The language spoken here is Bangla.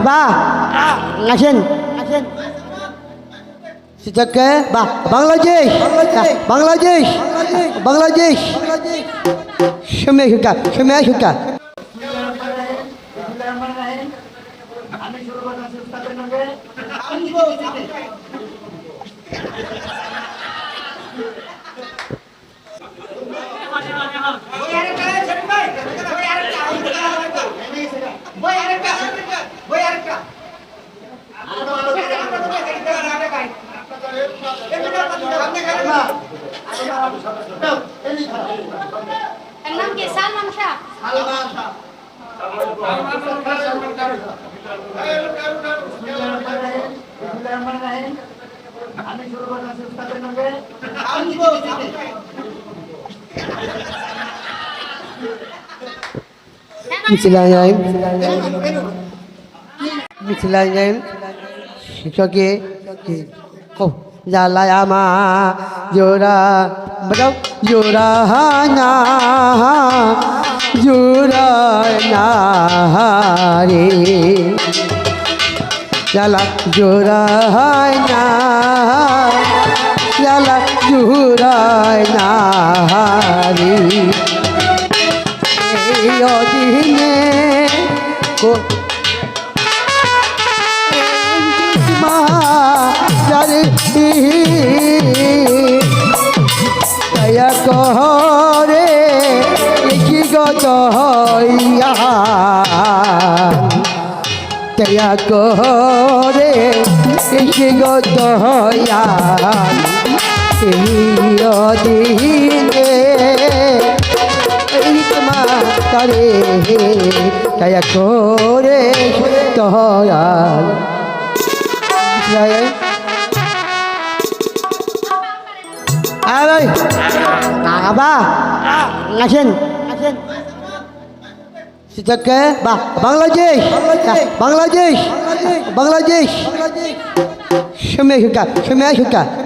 বাবা আসেন সীতাকে বাংলাদেশ বাংলাদেশ বাংলাদেশ সময় সুকা সময় সুকা আমি শুরু করলাম এর নাম কি সালমান শাহ সালমান শাহ আমি শুরু করলাম সুস্থাদের সঙ্গে আমি মিছিলা যাই মিছিলা যাই শিক্ষকে जलाया जोरा बताओ जोरा ना जोरा ना रे चला जोरा ना चला जोरा ना আছি দয়া কহরে কি গত হইয়া দয়া কহরে কি গত হইয়া দিনে তারে দয়া করে দয়াল নাই বাবা আসেন সিটাকে বা বাংলাদেশ বাংলাদেশ বাংলাদেশ সময় শিকা সময় শিকা